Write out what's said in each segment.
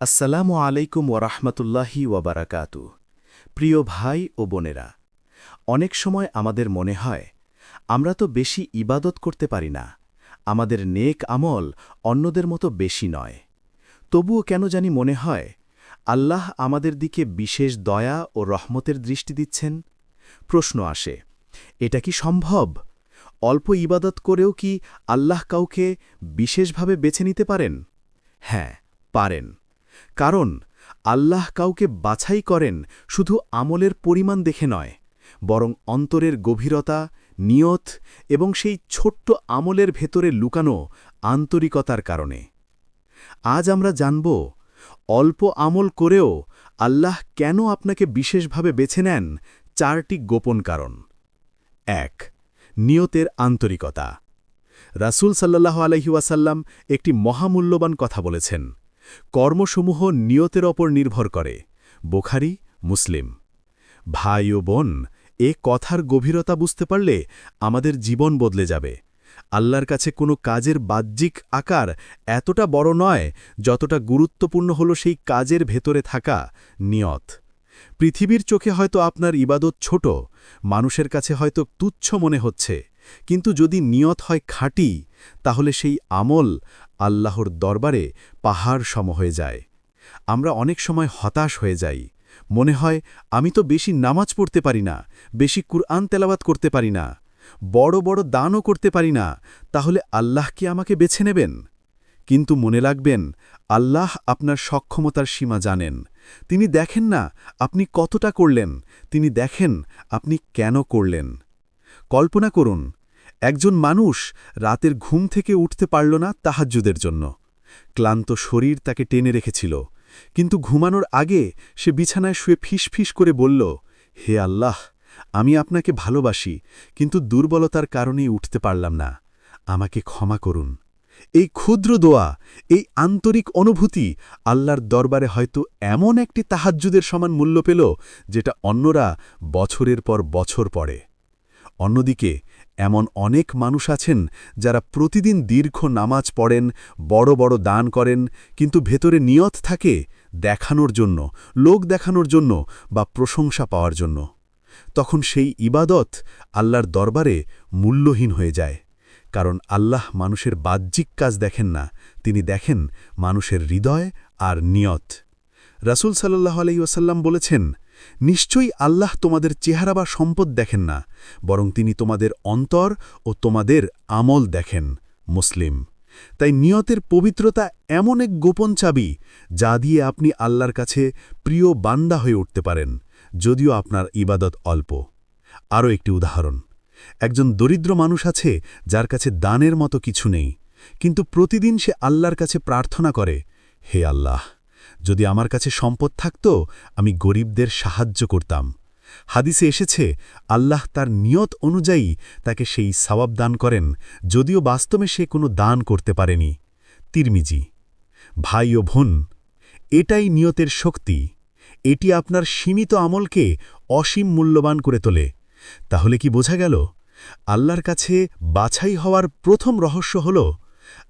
আসসালামু আলাইকুম ওরহমতুল্লাহি ওয়াবারাকাতু প্রিয় ভাই ও বোনেরা, অনেক সময় আমাদের মনে হয়, আমরা তো বেশি ইবাদত করতে পারি না, আমাদের নেক আমল অন্যদের মতো বেশি নয়। তবুও কেন জানি মনে হয়, আল্লাহ আমাদের দিকে বিশেষ দয়া ও রহমতের দৃষ্টি দিচ্ছেন? প্রশ্ন আসে, এটা কি সম্ভব? অল্প ইবাদত করেও কি আল্লাহ কাউকে বিশেষভাবে বেছে নিতে পারেন? হ্যাঁ পারেন। কারণ, আল্লাহ কাউকে বাছাই করেন শুধু আমলের পরিমাণ দেখে নয়, বরং অন্তরের গভীরতা, নিয়ত এবং সেই ছোট্ট আমলের ভেতরে লুকানো আন্তরিকতার কারণে। আজ আমরা জানব, অল্প আমল করেও আল্লাহ কেন আপনাকে বিশেষভাবে বেছে নেন চারটি গোপন কারণ। এক, নিয়তের আন্তরিকতা। রাসূল সাল্লাহ আলহিউসাল্লাম একটি মহামূল্যবান কথা বলেছেন। কর্মসমূহ নিয়তের ওপর নির্ভর করে, বোখারি, মুসলিম। ভাই ও বোন, এ কথার গভীরতা বুঝতে পারলে আমাদের জীবন বদলে যাবে। আল্লাহর কাছে কোনো কাজের বাহ্যিক আকার এতটা বড় নয় যতটা গুরুত্বপূর্ণ হল সেই কাজের ভেতরে থাকা নিয়ত। পৃথিবীর চোখে হয়তো আপনার ইবাদত ছোট, মানুষের কাছে হয়তো তুচ্ছ মনে হচ্ছে কিন্তু যদি নিয়ত হয় খাঁটি, তাহলে সেই আমল আল্লাহর দরবারে পাহাড় সম হয়ে যায়। আমরা অনেক সময় হতাশ হয়ে যাই। মনে হয়, আমি তো বেশি নামাজ পড়তে পারি না, বেশি কুরআন তেলাবাত করতে পারি না, বড় বড় দানও করতে পারি না, তাহলে আল্লাহ কি আমাকে বেছে নেবেন? কিন্তু মনে রাখবেন, আল্লাহ আপনার সক্ষমতার সীমা জানেন। তিনি দেখেন না আপনি কতটা করলেন, তিনি দেখেন আপনি কেন করলেন। কল্পনা করুন একজন মানুষ রাতের ঘুম থেকে উঠতে পারল না তাহাজ্জুদের জন্য। ক্লান্ত শরীর তাকে টেনে রেখেছিল। কিন্তু ঘুমানোর আগে সে বিছানায় শুয়ে ফিস করে বলল, হে আল্লাহ, আমি আপনাকে ভালোবাসি, কিন্তু দুর্বলতার কারণেই উঠতে পারলাম না। আমাকে ক্ষমা করুন। এই ক্ষুদ্র দোয়া, এই আন্তরিক অনুভূতি আল্লাহর দরবারে হয়তো এমন একটি তাহাজ্জুদের সমান মূল্য পেল, যেটা অন্যরা বছরের পর বছর পড়ে। অন্যদিকে এমন অনেক মানুষ আছেন যারা প্রতিদিন দীর্ঘ নামাজ পড়েন, বড় বড় দান করেন, কিন্তু ভেতরে নিয়ত থাকে দেখানোর জন্য, লোক দেখানোর জন্য বা প্রশংসা পাওয়ার জন্য। তখন সেই ইবাদত আল্লাহর দরবারে মূল্যহীন হয়ে যায়, কারণ আল্লাহ মানুষের বাহ্যিক কাজ দেখেন না, তিনি দেখেন মানুষের হৃদয় আর নিয়ত। রাসুল সাল্লাহ আলাইসাল্লাম বলেছেন নিশ্চয়ই আল্লাহ তোমাদের চেহারা বা সম্পদ দেখেন না, বরং তিনি তোমাদের অন্তর ও তোমাদের আমল দেখেন, মুসলিম। তাই নিয়তের পবিত্রতা এমন এক গোপন চাবি, যা দিয়ে আপনি আল্লাহর কাছে প্রিয় বান্দা হয়ে উঠতে পারেন, যদিও আপনার ইবাদত অল্প। আরও একটি উদাহরণ, একজন দরিদ্র মানুষ আছে যার কাছে দানের মতো কিছু নেই, কিন্তু প্রতিদিন সে আল্লাহর কাছে প্রার্থনা করে, হে আল্লাহ যদি আমার কাছে সম্পদ থাকত, আমি গরিবদের সাহায্য করতাম। হাদিসে এসেছে, আল্লাহ তার নিয়ত অনুযায়ী তাকে সেই সবাব দান করেন, যদিও বাস্তবে সে কোনো দান করতে পারেনি। তিরমিজি, ভাই ও বোন, এটাই নিয়তের শক্তি। এটি আপনার সীমিত আমলকে অসীম মূল্যবান করে তোলে। তাহলে কি বোঝা গেল? আল্লাহর কাছে বাছাই হওয়ার প্রথম রহস্য হল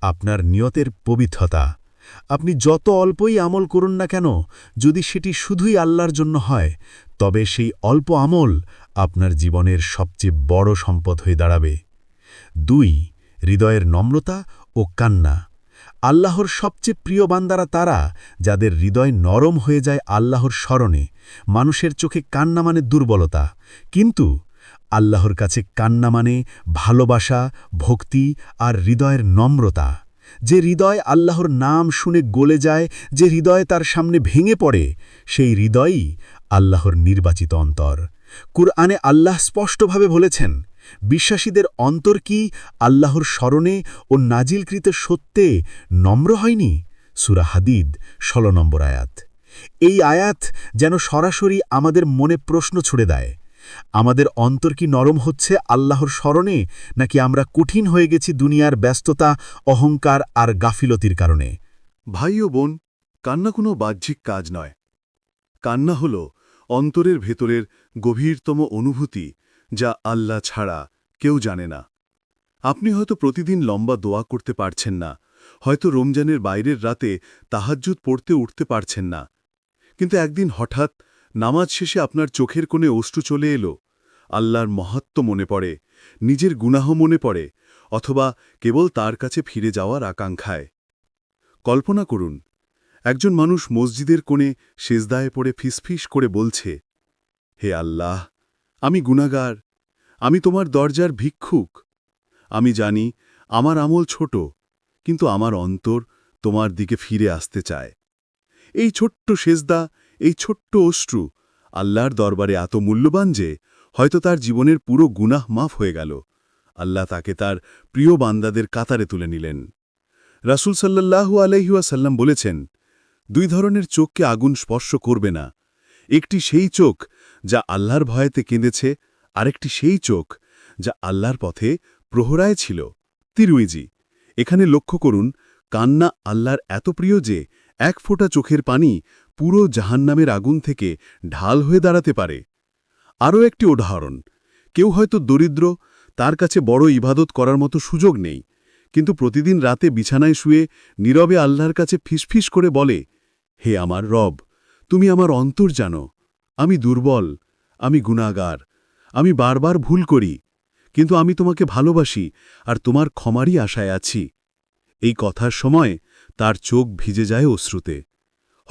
আপনার নিয়তের পবিত্রতা। আপনি যত অল্পই আমল করুন না কেন, যদি সেটি শুধুই আল্লাহর জন্য হয়, তবে সেই অল্প আমল আপনার জীবনের সবচেয়ে বড় সম্পদ হয়ে দাঁড়াবে। দুই, হৃদয়ের নম্রতা ও কান্না। আল্লাহর সবচেয়ে প্রিয় বান্দারা তারা, যাদের হৃদয় নরম হয়ে যায় আল্লাহর স্মরণে। মানুষের চোখে কান্না মানে দুর্বলতা। কিন্তু আল্লাহর কাছে কান্না মানে ভালোবাসা, ভক্তি আর হৃদয়ের নম্রতা। যে হৃদয় আল্লাহর নাম শুনে গলে যায়, যে হৃদয় তার সামনে ভেঙে পড়ে, সেই হৃদয়ই আল্লাহর নির্বাচিত অন্তর। কুরআনে আল্লাহ স্পষ্টভাবে বলেছেন, বিশ্বাসীদের অন্তর কি আল্লাহর স্মরণে ও নাজিলকৃত সত্যে নম্র হয়নি? সুরা হাদিদ, ষোলো নম্বর আয়াত। এই আয়াত যেন সরাসরি আমাদের মনে প্রশ্ন ছুড়ে দেয় আমাদের অন্তর কি নরম হচ্ছে আল্লাহর স্মরণে, নাকি আমরা কঠিন হয়ে গেছি দুনিয়ার ব্যস্ততা, অহংকার আর গাফিলতির কারণে? ভাই ও বোন, কান্না কোনো বাহ্যিক কাজ নয়। কান্না হল অন্তরের ভেতরের গভীরতম অনুভূতি যা আল্লাহ ছাড়া কেউ জানে না। আপনি হয়তো প্রতিদিন লম্বা দোয়া করতে পারছেন না, হয়তো রমজানের বাইরের রাতে তাহাজ্জুদ পড়তে উঠতে পারছেন না। কিন্তু একদিন হঠাৎ নামাজ শেষে আপনার চোখের কোণে অশ্রু চলে এলো। আল্লাহর মহাত্ম মনে পড়ে, নিজের গুনাহ মনে পড়ে, অথবা কেবল তার কাছে ফিরে যাওয়ার আকাঙ্ক্ষায়। কল্পনা করুন, একজন মানুষ মসজিদের কোণে সেজদায় পড়ে ফিসফিস করে বলছে, হে আল্লাহ, আমি গুনাগার, আমি তোমার দরজার ভিক্ষুক। আমি জানি আমার আমল ছোট, কিন্তু আমার অন্তর তোমার দিকে ফিরে আসতে চায়। এই ছোট্ট সেজদা এই ছোট্ট অশ্রু আল্লাহর দরবারে এত মূল্যবান যে হয়তো তার জীবনের পুরো গুনাহ মাফ হয়ে গেল। আল্লাহ তাকে তার প্রিয় বান্দাদের কাতারে তুলে নিলেন। রাসূল সাল্লাল্লাহু আলহিউসাল্লাম বলেছেন, দুই ধরনের চোখকে আগুন স্পর্শ করবে না। একটি সেই চোখ যা আল্লাহর ভয়েতে কেঁদেছে, আরেকটি সেই চোখ যা আল্লাহর পথে প্রহরায় ছিল। তিরুইজি, এখানে লক্ষ্য করুন, কান্না আল্লাহর এত প্রিয় যে এক ফোঁটা চোখের পানি পুরো জাহান্নামের আগুন থেকে ঢাল হয়ে দাঁড়াতে পারে। আরও একটি উদাহরণ, কেউ হয়তো দরিদ্র, তার কাছে বড় ইবাদত করার মতো সুযোগ নেই, কিন্তু প্রতিদিন রাতে বিছানায় শুয়ে নীরবে আল্লাহর কাছে ফিসফিস করে বলে, হে আমার রব, তুমি আমার অন্তর জানো, আমি দুর্বল, আমি গুণাগার আমি বারবার ভুল করি, কিন্তু আমি তোমাকে ভালোবাসি আর তোমার ক্ষমারই আশায় আছি। এই কথার সময় তার চোখ ভিজে যায় অশ্রুতে।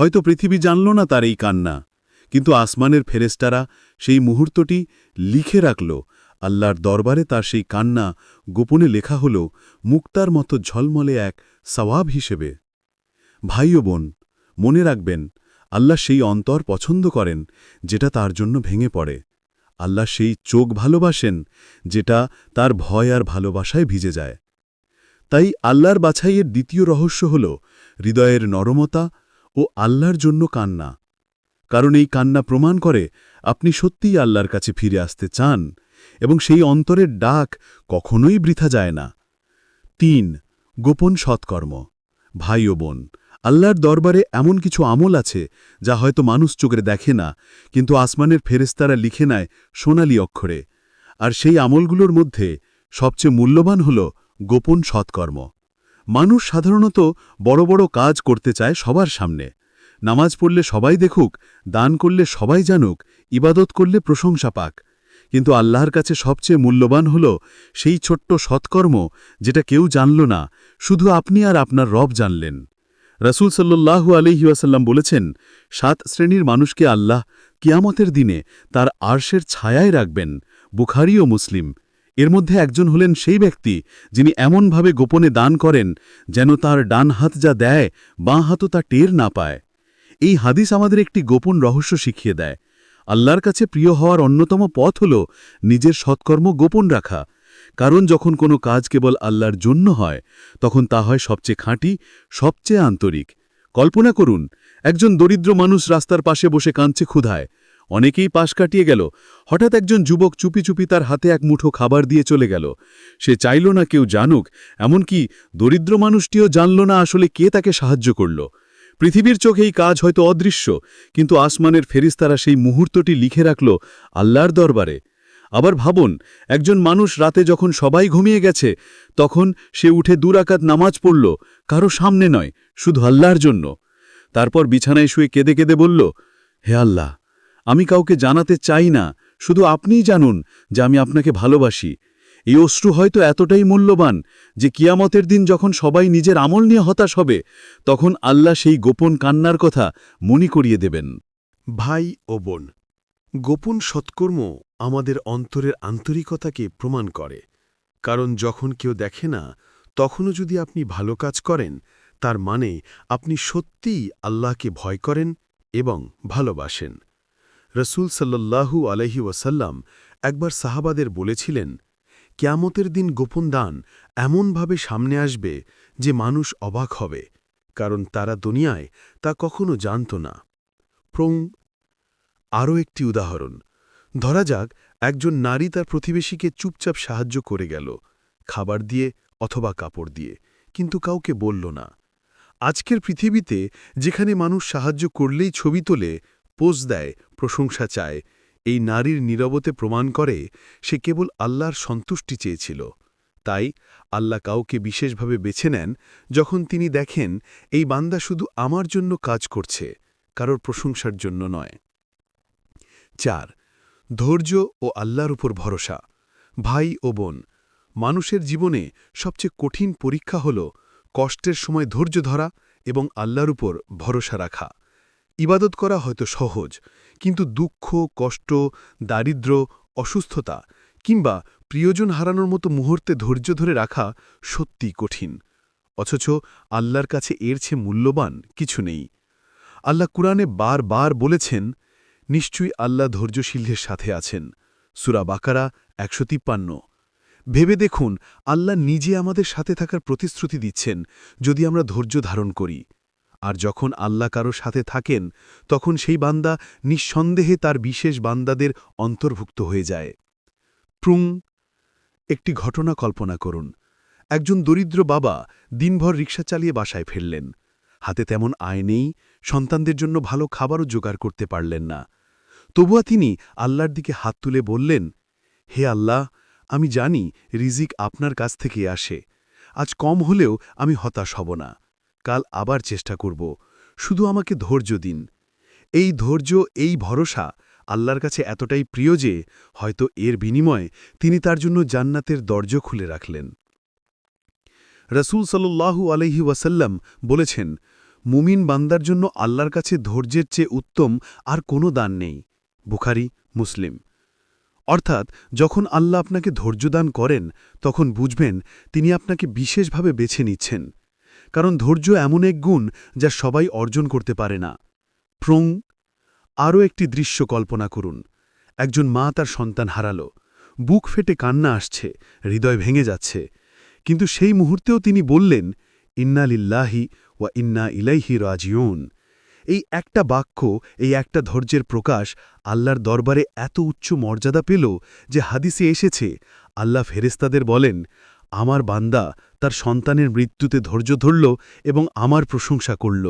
হয়তো পৃথিবী জানল না তার এই কান্না। কিন্তু আসমানের ফেরেস্তারা সেই মুহূর্তটি লিখে রাখল। আল্লাহর দরবারে তার সেই কান্না গোপনে লেখা হল, মুক্তার মতো ঝলমলে এক সওয়াব হিসেবে। ভাই বোন, মনে রাখবেন, আল্লাহ সেই অন্তর পছন্দ করেন যেটা তার জন্য ভেঙে পড়ে। আল্লাহ সেই চোখ ভালোবাসেন যেটা তার ভয় আর ভালোবাসায় ভিজে যায়। তাই আল্লাহর বাছাইয়ের দ্বিতীয় রহস্য হল, হৃদয়ের নরমতা ও আল্লাহর জন্য কান্না। কারণ এই কান্না প্রমাণ করে আপনি সত্যিই আল্লাহর কাছে ফিরে আসতে চান এবং সেই অন্তরের ডাক কখনোই বৃথা যায় না। তিন, গোপন সৎকর্ম। ভাই ও বোন, আল্লাহর দরবারে এমন কিছু আমল আছে যা হয়তো মানুষ চোখে দেখে না, কিন্তু আসমানের ফেরেস্তারা লিখে নেয় সোনালি অক্ষরে। আর সেই আমলগুলোর মধ্যে সবচেয়ে মূল্যবান হল গোপন সৎকর্ম। মানুষ সাধারণত বড় বড় কাজ করতে চায় সবার সামনে। নামাজ পড়লে সবাই দেখুক, দান করলে সবাই জানুক, ইবাদত করলে প্রশংসা পাক। কিন্তু আল্লাহর কাছে সবচেয়ে মূল্যবান হল সেই ছোট্ট সৎকর্ম যেটা কেউ জানল না, শুধু আপনি আর আপনার রব জানলেন। রসুল সাল্লু আলহিউসাল্লাম বলেছেন, সাত শ্রেণির মানুষকে আল্লাহ কিয়ামতের দিনে তার আর্শের ছায়ায় রাখবেন, বুখারি ও মুসলিম। এর মধ্যে একজন হলেন সেই ব্যক্তি যিনি এমনভাবে গোপনে দান করেন যেন তার ডান হাত যা দেয়, বাঁ হাতও তা টের না পায়। এই হাদিস আমাদের একটি গোপন রহস্য শিখিয়ে দেয়। আল্লাহর কাছে প্রিয় হওয়ার অন্যতম পথ হল নিজের সৎকর্ম গোপন রাখা। কারণ যখন কোনো কাজ কেবল আল্লাহর জন্য হয়, তখন তা হয় সবচেয়ে খাঁটি, সবচেয়ে আন্তরিক। কল্পনা করুন, একজন দরিদ্র মানুষ রাস্তার পাশে বসে কাঁদছে ক্ষুধায়। অনেকেই পাশ কাটিয়ে গেল। হঠাৎ একজন যুবক চুপি চুপি তার হাতে এক মুঠো খাবার দিয়ে চলে গেল। সে চাইল না কেউ জানুক, এমনকি দরিদ্র মানুষটিও জানল না আসলে কে তাকে সাহায্য করল। পৃথিবীর চোখে এই কাজ হয়তো অদৃশ্য, কিন্তু আসমানের ফেরিস্তারা সেই মুহূর্তটি লিখে রাখল আল্লাহর দরবারে। আবার ভাবুন, একজন মানুষ রাতে যখন সবাই ঘুমিয়ে গেছে, তখন সে উঠে দুরাকাত নামাজ পড়ল, কারও সামনে নয়, শুধু আল্লাহর জন্য। তারপর বিছানায় শুয়ে কেঁদে কেঁদে বলল, হে আল্লাহ আমি কাউকে জানাতে চাই না, শুধু আপনিই জানুন যে আমি আপনাকে ভালোবাসি। এই অশ্রু হয়তো এতটাই মূল্যবান যে কিয়ামতের দিন যখন সবাই নিজের আমল নিয়ে হতাশ হবে, তখন আল্লাহ সেই গোপন কান্নার কথা মনি করিয়ে দেবেন। ভাই ও বোন, গোপন সৎকর্ম আমাদের অন্তরের আন্তরিকতাকে প্রমাণ করে, কারণ যখন কেউ দেখে না, তখনও যদি আপনি ভালো কাজ করেন, তার মানে আপনি সত্যিই আল্লাহকে ভয় করেন এবং ভালোবাসেন। রসুল সাল্লাল্লাহু আলহি ওয়াসাল্লাম একবার সাহাবাদের বলেছিলেন, ক্যামতের দিন গোপন দান এমনভাবে সামনে আসবে যে মানুষ অবাক হবে, কারণ তারা দুনিয়ায় তা কখনো জানত না। প্রং, আরও একটি উদাহরণ। ধরা যাক, একজন নারী তার প্রতিবেশীকে চুপচাপ সাহায্য করে গেল, খাবার দিয়ে অথবা কাপড় দিয়ে, কিন্তু কাউকে বলল না। আজকের পৃথিবীতে যেখানে মানুষ সাহায্য করলেই ছবি তোলে, পোজ দেয় প্রশংসা চায়, এই নারীর নীরবতে প্রমাণ করে সে কেবল আল্লাহর সন্তুষ্টি চেয়েছিল। তাই আল্লাহ কাউকে বিশেষভাবে বেছে নেন যখন তিনি দেখেন এই বান্দা শুধু আমার জন্য কাজ করছে, কারোর প্রশংসার জন্য নয়। চার, ধৈর্য ও আল্লাহর উপর ভরসা। ভাই ও বোন, মানুষের জীবনে সবচেয়ে কঠিন পরীক্ষা হল কষ্টের সময় ধৈর্য ধরা এবং আল্লাহর উপর ভরসা রাখা। ইবাদত করা হয়তো সহজ কিন্তু দুঃখ, কষ্ট দারিদ্র্য অসুস্থতা কিংবা প্রিয়জন হারানোর মতো মুহূর্তে ধৈর্য ধরে রাখা সত্যি কঠিন। অথচ আল্লাহর কাছে এর চেয়ে মূল্যবান কিছু নেই। আল্লাহ কুরআনে বারবার বলেছেন, নিশ্চয়ই আল্লাহ ধৈর্যশীলদের সাথে আছেন। সুরা বাকারা একশো তিপ্পান্ন। ভেবে দেখুন, আল্লাহ নিজে আমাদের সাথে থাকার প্রতিশ্রুতি দিচ্ছেন যদি আমরা ধৈর্য ধারণ করি। আর যখন আল্লাহ কারও সাথে থাকেন, তখন সেই বান্দা নিঃসন্দেহে তার বিশেষ বান্দাদের অন্তর্ভুক্ত হয়ে যায়। প্রুং, একটি ঘটনা কল্পনা করুন। একজন দরিদ্র বাবা দিনভর রিক্সা চালিয়ে বাসায় ফিরলেন। হাতে তেমন আয় নেই, সন্তানদের জন্য ভালো খাবারও জোগাড় করতে পারলেন না। তবুয়া তিনি আল্লাহর দিকে হাত তুলে বললেন, হে আল্লাহ, আমি জানি রিজিক আপনার কাছ থেকে আসে। আজ কম হলেও আমি হতাশ হব না। কাল আবার চেষ্টা করব। শুধু আমাকে ধৈর্য দিন। এই ধৈর্য, এই ভরসা আল্লাহর কাছে এতটাই প্রিয় যে হয়তো এর বিনিময়ে তিনি তার জন্য জান্নাতের দরজ খুলে রাখলেন। রসুল সাল্লু আলহি ওয়াসাল্লাম বলেছেন, মুমিন বান্দার জন্য আল্লাহর কাছে ধৈর্যের চেয়ে উত্তম আর কোনো দান নেই। বুখারি, মুসলিম। অর্থাৎ যখন আল্লাহ আপনাকে ধৈর্যদান করেন, তখন বুঝবেন তিনি আপনাকে বিশেষভাবে বেছে নিচ্ছেন। কারণ ধৈর্য এমন এক গুণ যা সবাই অর্জন করতে পারে না। প্রং, আরও একটি দৃশ্য কল্পনা করুন। একজন মা তার সন্তান হারাল। বুক ফেটে কান্না আসছে, হৃদয় ভেঙে যাচ্ছে। কিন্তু সেই মুহূর্তেও তিনি বললেন, ইন্না লিল্লাহি ওয়া ইন্না ইলাইহি রাজিউন। এই একটা বাক্য, এই একটা ধৈর্যের প্রকাশ আল্লাহর দরবারে এত উচ্চ মর্যাদা পেল যে হাদিসে এসেছে, আল্লাহ ফেরেস্তাদের বলেন, আমার বান্দা তার সন্তানের মৃত্যুতে ধৈর্য ধরল এবং আমার প্রশংসা করল।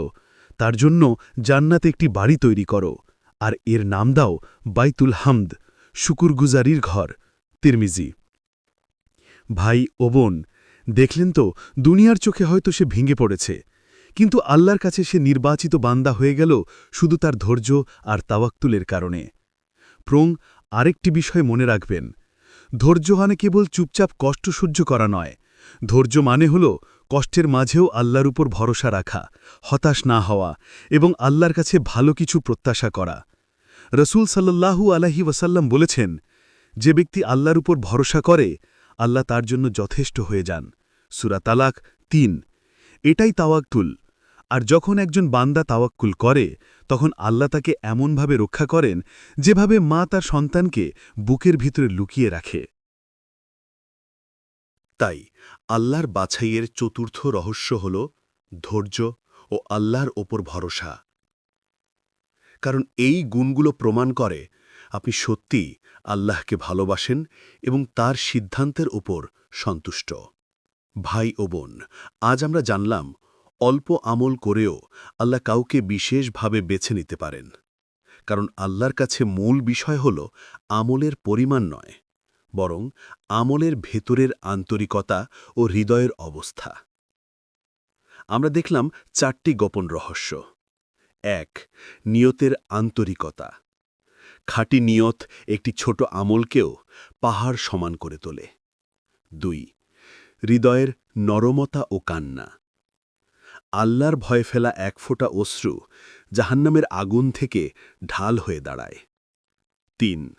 তার জন্য জান্নাতে একটি বাড়ি তৈরি করো, আর এর নাম দাও বাইতুল হামদ, শুকুরগুজারির ঘর। তিরমিজি। ভাই ও বোন, দেখলেন তো, দুনিয়ার চোখে হয়তো সে ভেঙে পড়েছে, কিন্তু আল্লাহর কাছে সে নির্বাচিত বান্দা হয়ে গেল শুধু তার ধৈর্য আর তাওয়াক্তুলের কারণে। প্রং, আরেকটি বিষয় মনে রাখবেন, ধৈর্য মানে কেবল চুপচাপ কষ্ট সহ্য করা নয় ধৈর্য মানে হল কষ্টের মাঝেও আল্লাহর উপর ভরসা রাখা, হতাশ না হওয়া এবং আল্লাহর কাছে ভালো কিছু প্রত্যাশা করা। রসুল সাল্লাহু আলহি ওয়াসাল্লাম বলেছেন, যে ব্যক্তি আল্লাহর উপর ভরসা করে, আল্লাহ তার জন্য যথেষ্ট হয়ে যান। সুরা তালাক তিন। এটাই তাওয়াক্কুল আর যখন একজন বান্দা তাওয়াক্কুল করে, তখন আল্লাহ তাকে এমনভাবে রক্ষা করেন, যেভাবে মা তার সন্তানকে বুকের ভিতরে লুকিয়ে রাখে। তাই আল্লাহর বাছাইয়ের চতুর্থ রহস্য হল ধৈর্য ও আল্লাহর ওপর ভরসা। কারণ এই গুণগুলো প্রমাণ করে আপনি সত্যি আল্লাহকে ভালোবাসেন এবং তার সিদ্ধান্তের ওপর সন্তুষ্ট। ভাই ও বোন, আজ আমরা জানলাম অল্প আমল করেও আল্লাহ কাউকে বিশেষভাবে বেছে নিতে পারেন। কারণ আল্লাহর কাছে মূল বিষয় হল আমলের পরিমাণ নয়। বরং আমলের ভেতরের আন্তরিকতা ও হৃদয়ের অবস্থা। আমরা দেখলাম চারটি গোপন রহস্য। এক, নিয়তের আন্তরিকতা। খাঁটি নিয়ত একটি ছোট আমলকেও পাহাড় সমান করে তোলে। দুই, হৃদয়ের নরমতা ও কান্না। আল্লাহর ভয় ফেলা এক ফোঁটা অশ্রু জাহান্নামের আগুন থেকে ঢাল হয়ে দাঁড়ায়। তিন,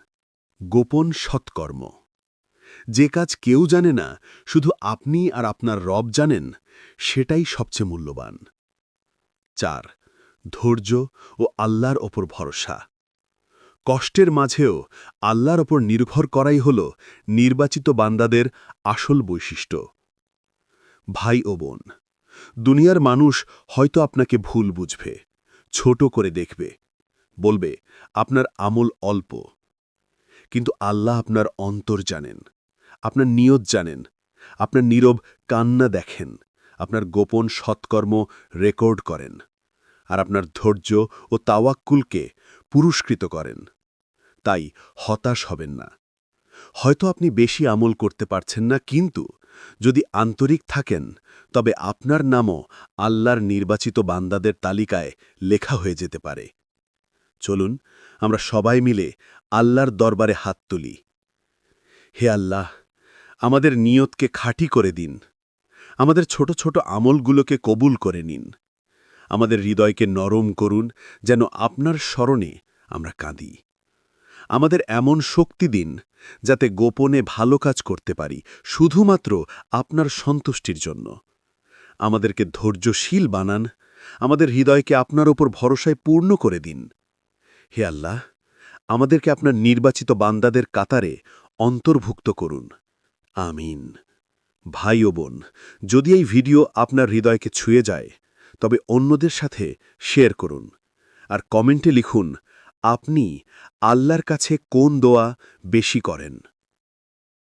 গোপন সৎকর্ম। যে কাজ কেউ জানে না, শুধু আপনি আর আপনার রব জানেন, সেটাই সবচেয়ে মূল্যবান। চার, ধৈর্য ও আল্লাহর ওপর ভরসা। কষ্টের মাঝেও আল্লাহর ওপর নির্ভর করাই হল নির্বাচিত বান্দাদের আসল বৈশিষ্ট্য। ভাই ও বোন, দুনিয়ার মানুষ হয়তো আপনাকে ভুল বুঝবে, ছোট করে দেখবে, বলবে, আপনার আমল অল্প। কিন্তু আল্লাহ আপনার অন্তর জানেন। আপনার নিয়ত জানেন, আপনার নীরব কান্না দেখেন, আপনার গোপন সৎকর্ম রেকর্ড করেন, আর আপনার ধৈর্য ও তাওয়াক্কুলকে পুরস্কৃত করেন। তাই হতাশ হবেন না। হয়তো আপনি বেশি আমল করতে পারছেন না, কিন্তু যদি আন্তরিক থাকেন, তবে আপনার নামও আল্লাহর নির্বাচিত বান্দাদের তালিকায় লেখা হয়ে যেতে পারে। চলুন, আমরা সবাই মিলে আল্লাহর দরবারে হাত তুলি। হে আল্লাহ আমাদের নিয়তকে খাঁটি করে দিন। আমাদের ছোট ছোট আমলগুলোকে কবুল করে নিন। আমাদের হৃদয়কে নরম করুন, যেন আপনার স্মরণে আমরা কাঁদি। আমাদের এমন শক্তি দিন, যাতে গোপনে ভালো কাজ করতে পারি, শুধুমাত্র আপনার সন্তুষ্টির জন্য। আমাদেরকে ধৈর্যশীল বানান, আমাদের হৃদয়কে আপনার ওপর ভরসায় পূর্ণ করে দিন। হে আল্লাহ, আমাদেরকে আপনার নির্বাচিত বান্দাদের কাতারে অন্তর্ভুক্ত করুন। আমিন। ভাই ও বোন, যদি এই ভিডিও আপনার হৃদয়কে ছুঁয়ে যায়, তবে অন্যদের সাথে শেয়ার করুন আর কমেন্টে লিখুন, আপনি আল্লাহর কাছে কোন দোয়া বেশি করেন?